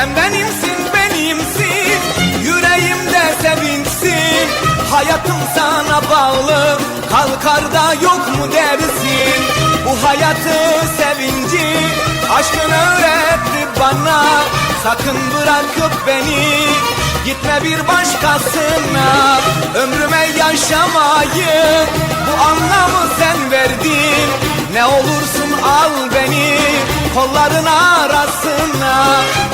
Sen benimsin benimsin. Yüreğimde sevinçsin. Hayatım sana bağlı. Kalkarda yok mu dersin? Bu hayatı sevinci Aşkın öğretti bana. Sakın bırakıp beni. Gitme bir başkasına. Ömrüme yaşamayı Kolların arasına.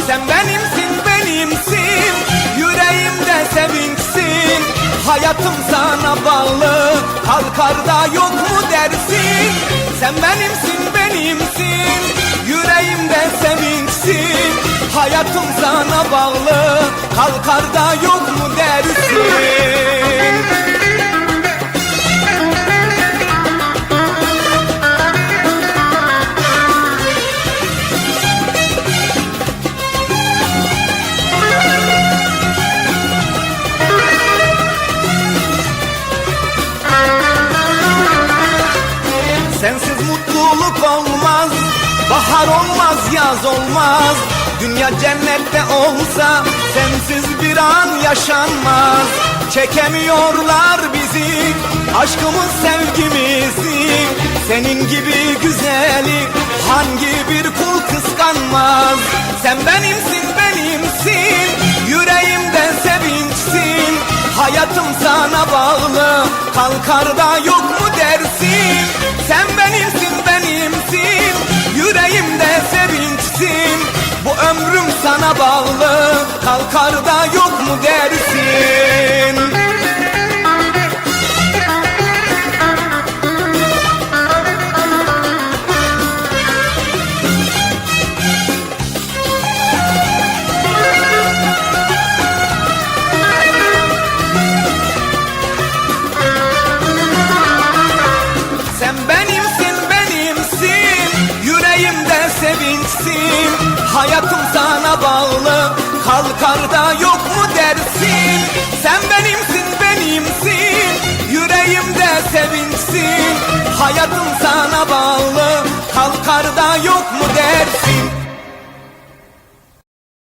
Sen benimsin benimsin. Yüreğimde sevinçsin. Hayatım sana bağlı. Kalkarda yok mu dersin? Sen benimsin benimsin. Yüreğimde sevinçsin. Hayatım sana bağlı. Kalkarda yok mu dersin Bahar olmaz yaz olmaz. Dünya cennette olsa Sensiz bir an yaşanmaz. Çekemiyorlar bizi Aşkımız sevgimizi Senin gibi güzeli Hangi bir kul kıskanmaz? Sen benimsin benimsin. Yüreğimde sevinçsin. Hayatım sana bağlı. Kalkarda yok mu dersin? Sen ömrüm sana bağlı Kalkarda yok mu dersin? Sen benimsin benimsin Yüreğimde sevinçsin Hayatım sana bağlı. Kalkarda yok mu dersin? Sen benimsin benimsin. Yüreğimde sevinçsin. Hayatım sana bağlı. Kalkar